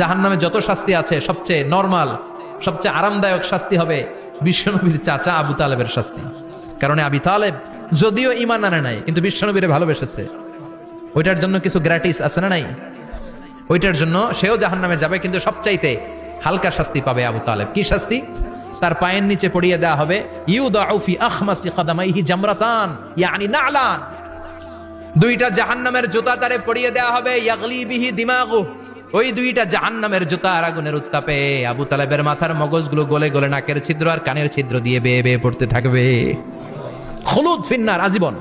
জাহান্নামে যত শাস্তি আছে, সবচেয়ে নর্মাল সবচেয়ে আরামদায়ক শাস্তি হবে বিশ্বনবীর চাচা আবু তালেবের শাস্তি। কারণ আবি তালেব যদিও ইমান আনে নাই, কিন্তু বিশ্বনবীরে ভালোবেসেছে। ওইটার জন্য কিছু গ্র্যাটিস আছে না নাই? ওইটার জন্য সেও জাহান নামে যাবে, কিন্তু সবচাইতে হালকা শাস্তি পাবে আবু তালেব। কি শাস্তি? তার পায়ের নিচে পড়িয়ে দেওয়া হবে ইউদাউফি আখমাসি কদামাইহি জামরাতান, ইয়ানি নালান। দুইটা জাহান্নামের জুতা তারে পড়িয়ে দেওয়া হবে, ইয়াগলি বিহি দিমাগু ওই দুইটা জাহান্নামের আর আগুনের উত্তাপে আবু তালেবের মাথার মগজগুলো গলে গলে নাকের ছিদ্র আর কানের ছিদ্র দিয়ে বেয়ে বেয়ে পড়তে থাকবে। হলুদ ফিন্নার আজীবন।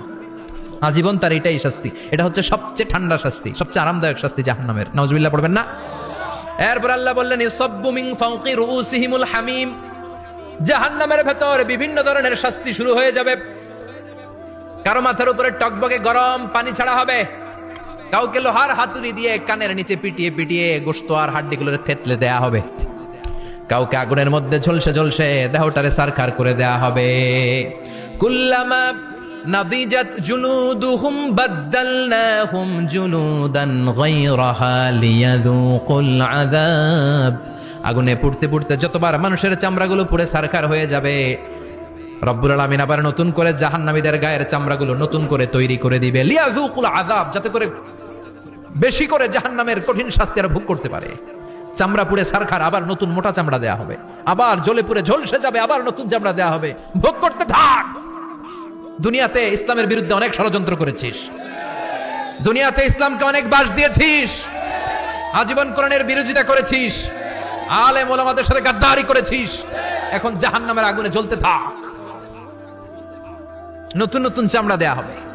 আজীবন তার এটাই শাস্তি। এটা হচ্ছে সবচেয়ে ঠান্ডা শাস্তি, সবচেয়ে আরামদায়ক শাস্তি জাহান্নামের। নওয়াজবিল্লাহ পড়বেন না? এরপর আল্লাহ বললেন ইসাব্বু মিন ফাওকি রুউসিহিমুল হামিম। জাহান্নামের ভেতর বিভিন্ন ধরনের শাস্তি শুরু হয়ে যাবে। কারও মাথার উপরে টকবকে গরম পানি ছাড়া হবে। কাউকে লোহার হাতুড়ি দিয়ে কানের নিচে পিটিয়ে পিটিয়ে গোস্ত আর হাড্ডিগুলোর থেতলে দেয়া হবে। কাউকে আগুনের মধ্যে ঝলসে ঝলসে দেহটারে সারখার করে দেয়া হবে। কুল্লামা নাদিজাত জুনুদুহুম বাদ্দালনাহুম জুনুদান গায়রাহা লিয়াযুকুল আযাব। আগুনে পুড়তে পুড়তে যতবার মানুষের চামড়াগুলো পুড়ে সারখার হয়ে যাবে, রব্বুল আলামিন আবার নতুন করে জাহান্নামীদের গায়ের চামড়াগুলো নতুন করে তৈরি করে দিবে। লিয়াযুকুল আযাব, যাতে করে বেশি করে জাহান্নামের কঠিন শাস্তি আর ভোগ করতে পারে। চামড়া পুড়ে সারখার, আবার নতুন মোটা চামড়া দেয়া হবে। আবার জ্বলে পুড়ে ঝলসে যাবে, আবার নতুন চামড়া দেয়া হবে। ভোগ করতে থাক! দুনিয়াতে ইসলামের বিরুদ্ধে অনেক ষড়যন্ত্র করেছিস। দুনিয়াতে ইসলামকে অনেক বাস দিয়েছিস। আজীবন কোরআনের বিরোধিতা করেছিস। আলে ওলামাদের সাথে গাদ্দারি করেছিস। এখন জাহান্নামের আগুনে জ্বলতে থাক। নতুন নতুন চামড়া দেয়া হবে।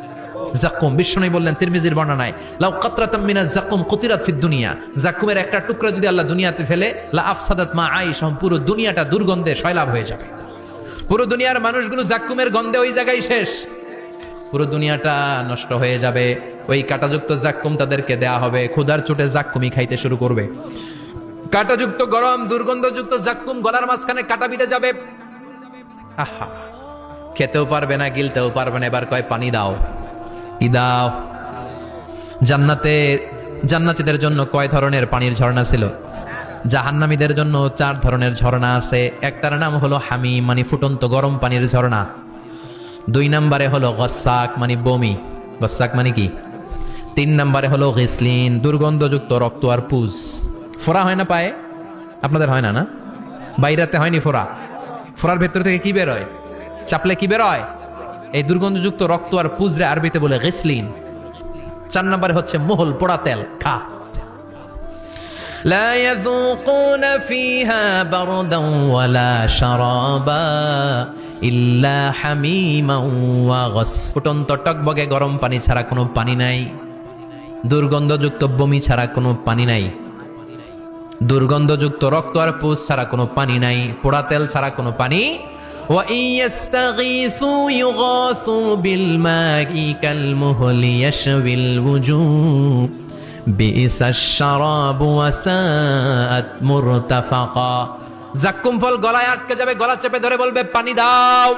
জাকুম বিষ্ণু বললেন তিরমিজির বর্ণনায়, লাউ কাতরাতাম মিনা জাকুম কুতিরাত ফিদ দুনিয়া। জাকুমের একটা টুকরা যদি আল্লাহ দুনিয়াতে ফেলে, লা আফসাদাত মা আইশ পুরো দুনিয়াটা দুর্গন্ধে সয়লাভ হয়ে যাবে। পুরো দুনিয়ার মানুষগুলো জাকুমের গন্ধে ওই জায়গায় শেষ। পুরো দুনিয়াটা নষ্ট হয়ে যাবে। ওই কাটাযুক্ত জাক্কুম তাদেরকে দেয়া হবে। ক্ষুধার চোটে জাক্কুমি খাইতে শুরু করবে। কাটাযুক্ত গরম, দুর্গন্ধযুক্ত জাক্কুম গলার মাঝখানে কাটা বিঁধে যাবে। আহা, খেতেও পারবে না, গিলতেও পারবে না। এবার কয়, পানি দাও। ই দাও জান্নাতে, জান্নাতীদের জন্য কয় ধরনের পানির ঝর্ণা ছিল? জাহান্নামীদের জন্য চার ধরনের ঝর্ণা আছে। একটার নাম হলো হামি মানে ফুটন্ত গরম পানির ঝর্ণা। দুই নম্বরে হলো গসাক মানে বমি। গসাক মানে কি? তিন নম্বরে হলো গিসলিন, দুর্গন্ধযুক্ত রক্ত আর পুজ। ফোড়া হয় না পায়ে? আপনাদের হয় না না? বাইরাতে হয়নি ফোরা ফোড়ার ভেতর থেকে কি বেরোয়? চাপলে কি বেরোয়? এই দুর্গন্ধযুক্ত রক্ত আর পুজরে আরবিতে বলে গিসলিন চার নম্বরে হচ্ছে মোহল পোড়া তেল খা لا يذوقون فيها بردا ولا شرابا ইল্লা হামিমা ওয়াগস ফুটন্ত টকবগে গরম পানি ছাড়া কোনো পানি নাই দুর্গন্ধযুক্ত বমি ছাড়া কোনো পানি নাই দুর্গন্ধযুক্ত রক্ত আর পুষ ছাড়া কোনো পানি নাই পোড়া তেল ছাড়া কোনো পানি وإن يستغيثوا يغاثوا بالماء كالمهل يشوي الوجوه بئس الشراب وساءت مرتفقا জাক্কুম ফল গলায় আটকে যাবে গলা চেপে ধরে বলবে পানি দাও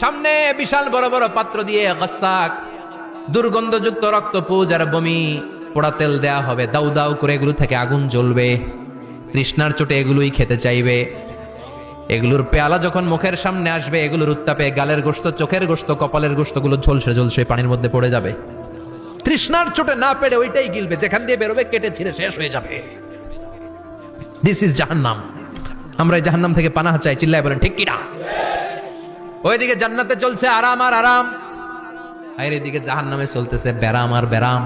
সামনে বিশাল বড় বড় পাত্র দিয়ে গাসাক দুর্গন্ধযুক্ত রক্ত পুজ আর বমি পোড়া তেল দেয়া হবে দাউ দাউ করে এগুলো থেকে আগুন জ্বলবে তৃষ্ণার চোটে এগুলোই খেতে চাইবে এগুলোর পেয়ালা যখন মুখের সামনে আসবে, এগুলোর উত্তাপে গালের গোস্ত চোখের গোস্ত কপালের গোস্তগুলো ঝলসে ঝলসে পানির মধ্যে পড়ে যাবে। তৃষ্ণার চোটে না পেরে ওইটাই গিলবে, যেখান দিয়ে বেরোবে কেটে ছিঁড়ে শেষ হয়ে যাবে। দিস ইজ জাহান্নাম। আমরা এই জাহান্নাম থেকে পানাহা চাই, চিল্লায় বলেন, ঠিক কিনা? ওইদিকে জান্নাতে চলছে আরাম আর আরাম। আর এদিকে জাহান নামে চলতেছে ব্যারাম আর ব্যারাম।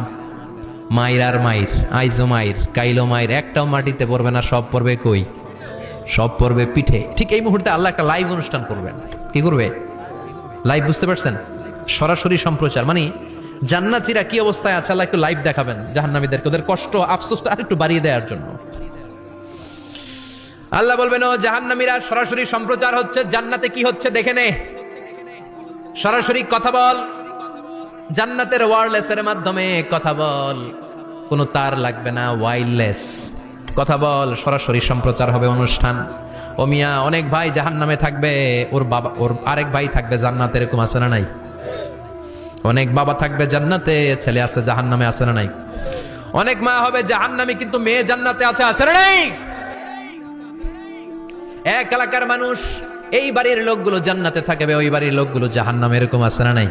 মাইর আর মাইর, আইজো মাইর, কাইলো মাইর, একটাও মাটিতে পড়বে না, সব পড়বে কই? সব পড়বে পিঠে। ঠিক এই মুহূর্তে আল্লাহ একটা লাইভ অনুষ্ঠান করবেন। কি করবে? লাইভ বুঝতে পারছেন? সরাসরি সম্প্রচার। মানে জান্নাতিরা কি অবস্থায় আছে? আল্লাহ একটু লাইভ দেখাবেন জাহান্নামীদেরকে। ওদের কষ্ট আফসোসটা আরেকটু বাড়িয়ে দেওয়ার জন্য। আল্লাহ বলবেন ও জাহান্নামীরা সরাসরি সম্প্রচার হচ্ছে। জান্নাতে কি হচ্ছে দেখে নে। সরাসরি কথা বল। জান্নাতের ওয়ারলেস এর মাধ্যমে কথা বল। কোনো তার লাগবে না ওয়াইরলেস কথা বল, সরাসরি সম্প্রচার হবে অনুষ্ঠান। ও মিয়া, অনেক ভাই জাহান্নামে থাকবে, ওর বাবা, ওর আরেক ভাই থাকবে জান্নাতে, এরকম আছে না নাই? অনেক বাবা থাকবে জান্নাতে, ছেলে আছে জাহান্নামে, আছে না নাই? অনেক মা হবে জাহান্নামে, কিন্তু মেয়ে জান্নাতে আছে আছে না নাই? এক এলাকার মানুষ, এই বাড়ির লোকগুলো জান্নাতে থাকবে, ওই বাড়ির লোকগুলো জাহান্নামে, এরকম আছে না নাই?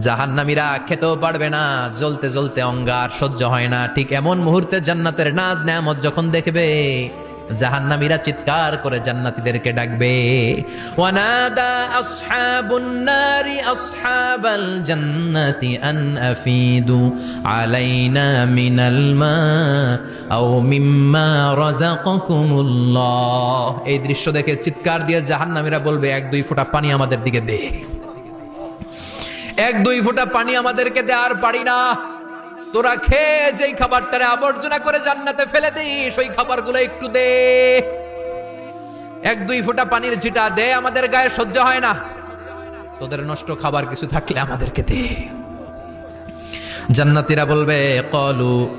জাহান্নামীরা খেতেও পারবে না, জ্বলতে জ্বলতে অঙ্গার সহ্য হয় না। ঠিক এমন মুহূর্তে জান্নাতের নাজ নেয়ামত যখন দেখবে, জাহান্নামীরা চিৎকার করে জান্নাতীদেরকে ডাকবে এই দৃশ্য দেখে চিৎকার দিয়ে জাহান্নামীরা বলবে, এক দুই ফোঁটা পানি আমাদের দিকে দে। এক, দুই ফোঁটা পানি আমাদেরকে দে, আর পারি না। তোরা খেয়ে যেই খাবারটারে আবর্জনা করে জান্নাতে ফেলে দিস, ওই খাবারগুলো একটু দে। এক, দুই ফোঁটা পানির ছিটা দে, আমাদের গায়ে সহ্য হয় না। তোদের নষ্ট খাবার কিছু থাকলে আমাদেরকে দে। জান্নাতীরা বলবে, কলু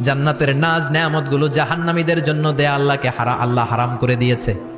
জান্নাতের নাজ নেয়ামতগুলো জাহান্নামীদের জন্য দে, আল্লাহকে হারা, আল্লাহ হারাম করে দিয়েছে।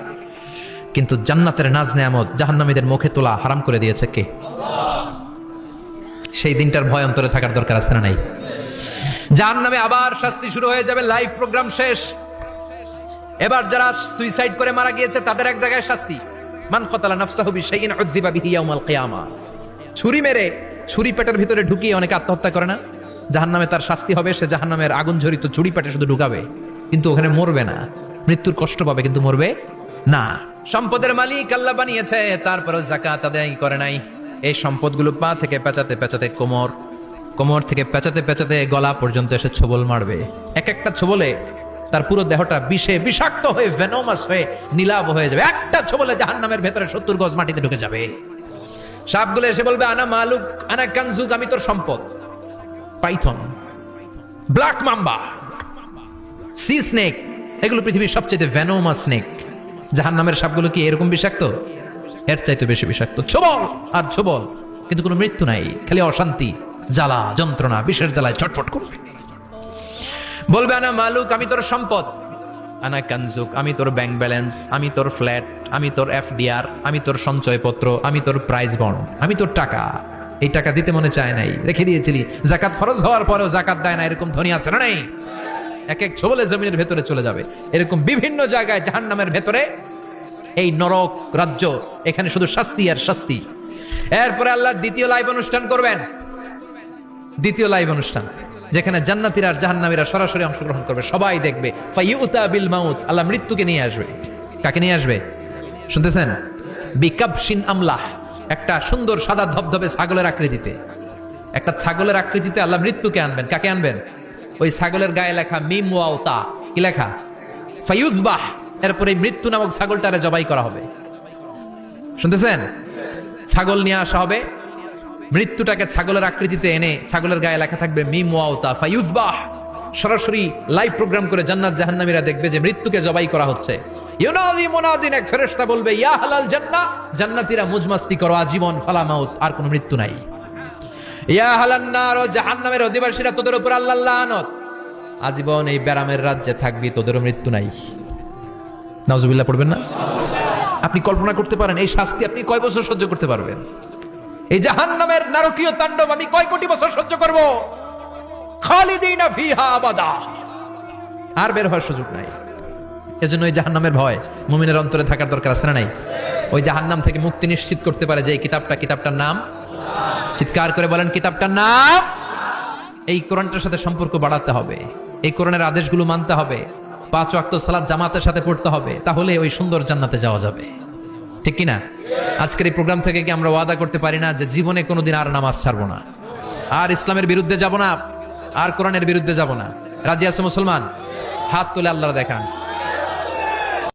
কিন্তু জান্নাতের নাজ নেয়ামত জাহান্নামীদের মুখে তোলা হারাম করে দিয়েছে কে? সেই দিনটার ভয় অন্তরে থাকার দরকার আছে না নাই? জাহান্নামে আবার শাস্তি শুরু হয়ে যাবে, লাইভ প্রোগ্রাম শেষ। এবার যারা সুইসাইড করে মারা গিয়েছে, তাদের এক জায়গায় শাস্তি। মান খতালা নাফসাহু বিশাইইন উযযিবা বিহি ইয়াউমাল কিয়ামা। ছুরি মেরে ছুরি পেটের ভিতরে ঢুকিয়ে অনেকে আত্মহত্যা করে না? জাহান্নামে তার শাস্তি হবে, সে জাহান্নামের আগুন ঝরিত ছুরি পেটে শুধু ঢুকাবে। কিন্তু ওখানে মরবে না। মৃত্যুর কষ্ট পাবে, কিন্তু মরবে না। সম্পদের মালিক আল্লাহ বানিয়েছে, তারপরও জাকাত আদায় করে নাই। এই সম্পদগুলো পা থেকে পেঁচাতে পেঁচাতে কোমর কোমর থেকে পেঁচাতে পেঁচাতে গলা পর্যন্ত এসে ছবল মারবে। এক একটা ছবলে তার পুরো দেহটা বিষে বিষাক্ত হয়ে ভেনোমাস হয়ে, নীলাভ হয়ে যাবে। একটা ছবলে জাহান্নামের ভেতরে সত্তর গজ মাটিতে ঢুকে যাবে। সাপগুলো এসে বলবে, আনা মালুক, আনা কানজুক, আমি তোর সম্পদ। Python, black mamba, sea snake, এগুলো পৃথিবীর সবচেয়ে ভ্যানোমা স্নেক। জাহান নামের সাপগুলো কি এরকম বিষাক্ত? এর চাইতে বেশি বিষাক্ত। ছবল! আর ছবল, কিন্তু কোনো মৃত্যু নাই, খালি অশান্তি, জ্বালা, যন্ত্রণা, বিষের জ্বালায় ছটফট করবে। বলবে, আনা মালুক, আমি তোর সম্পদ। আনা কানজুক, আমি তোর ব্যাংক ব্যালেন্স, আমি তোর ফ্ল্যাট, আমি তোর এফডিআর, আমি তোর সঞ্চয়পত্র, আমি তোর প্রাইজ বন্ড আমি তোর টাকা। এই টাকা দিতে মনে চায় নাই, রেখে দিয়েছিলি। জাকাত ফরজ হওয়ার পরেও জাকাত দেয় না, এরকম ধনী আছে না নাই? এক এক ছবলে জমিনের ভেতরে চলে যাবে। এরকম বিভিন্ন জায়গায় জাহান্নামের ভেতরে এই নরক রাজ্য, এখানে শুধু শাস্তি আর শাস্তি। এরপরে আল্লাহ দ্বিতীয় লাইভ অনুষ্ঠান করবেন। দ্বিতীয় লাইভ অনুষ্ঠান, যেখানে জান্নাতীরা আর জাহান্নামীরা সরাসরি অংশগ্রহণ করবে। সবাই দেখবে বিল মাউত, আল্লাহ মৃত্যুকে নিয়ে আসবে। কাকে নিয়ে আসবে? শুনতেছেন? বিকাবশিন আমলাহ, একটা সুন্দর সাদা ধবধবে ছাগলের আকৃতিতে। একটা ছাগলের আকৃতিতে আল্লাহ মৃত্যুকে আনবেন। কাকে আনবেন? ওই ছাগলের গায়ে লেখা মিম ওয়াওতা কি লেখা? ফাইউজবাহ এরপরে মৃত্যু নামক ছাগলটারে জবাই করা হবে। শুনতেছেন? ছাগল নিয়ে আসা হবে। মৃত্যুটাকে ছাগলের আকৃতিতে এনে ছাগলের গায়ে লেখা থাকবে মিম ওয়াওতা ফাইউজবাহ সরাসরি লাইভ প্রোগ্রাম করে জান্নাত জাহান্নামীরা দেখবে যে মৃত্যুকে জবাই করা হচ্ছে। ইউনাদি মুনাদিন এক ফেরেশতা বলবে, ইয়া হালাল জান্নাহ। জান্নাতীরা মুজমাস্তি করো, আজীবন ফালা মাউত আর কোনো মৃত্যু নাই। জাহান্নামের অধিবাসীরা, তোদের উপর আল্লাহ লানত। আজীবন এই ব্যারামের রাজ্যে থাকবি, তোদেরও মৃত্যু নাই। নাউজুবিল্লাহ, পড়বেন না? আপনি কল্পনা করতে পারেন, এই শাস্তি আপনি কয় বছর সহ্য করতে পারবেন? এই জাহান্নামের নারকীয় তাণ্ডব আমি কয় কোটি বছর সহ্য করব? খালিদিনা ফিহা আবাদা। আর বের হওয়ার সুযোগ নাই। এজন্য ওই জাহান্নামের ভয় মুমিনের অন্তরে থাকার দরকার আছে না নাই? ওই জাহান্নাম থেকে মুক্তি নিশ্চিত করতে পারে যে এই কিতাবটা, কিতাবটার নাম চিৎকার করে বলেন, কিতাবটার নাম? এই কোরআনটার সাথে সম্পর্ক বাড়াতে হবে। এই কোরআনের আদেশগুলো মানতে হবে। পাঁচ ওয়াক্ত সালাদ জামাতের সাথে পড়তে হবে। তাহলে ওই সুন্দর জান্নাতে যাওয়া যাবে। ঠিক কি না আজকের এই প্রোগ্রাম থেকে কি আমরা ওয়াদা করতে পারি না যে জীবনে কোনোদিন আর নামাজ ছাড়বো না? আর ইসলামের বিরুদ্ধে যাব না। আর কোরআনের বিরুদ্ধে যাব না। রাজি আছে মুসলমান? হাত তুলে আল্লাহ দেখান।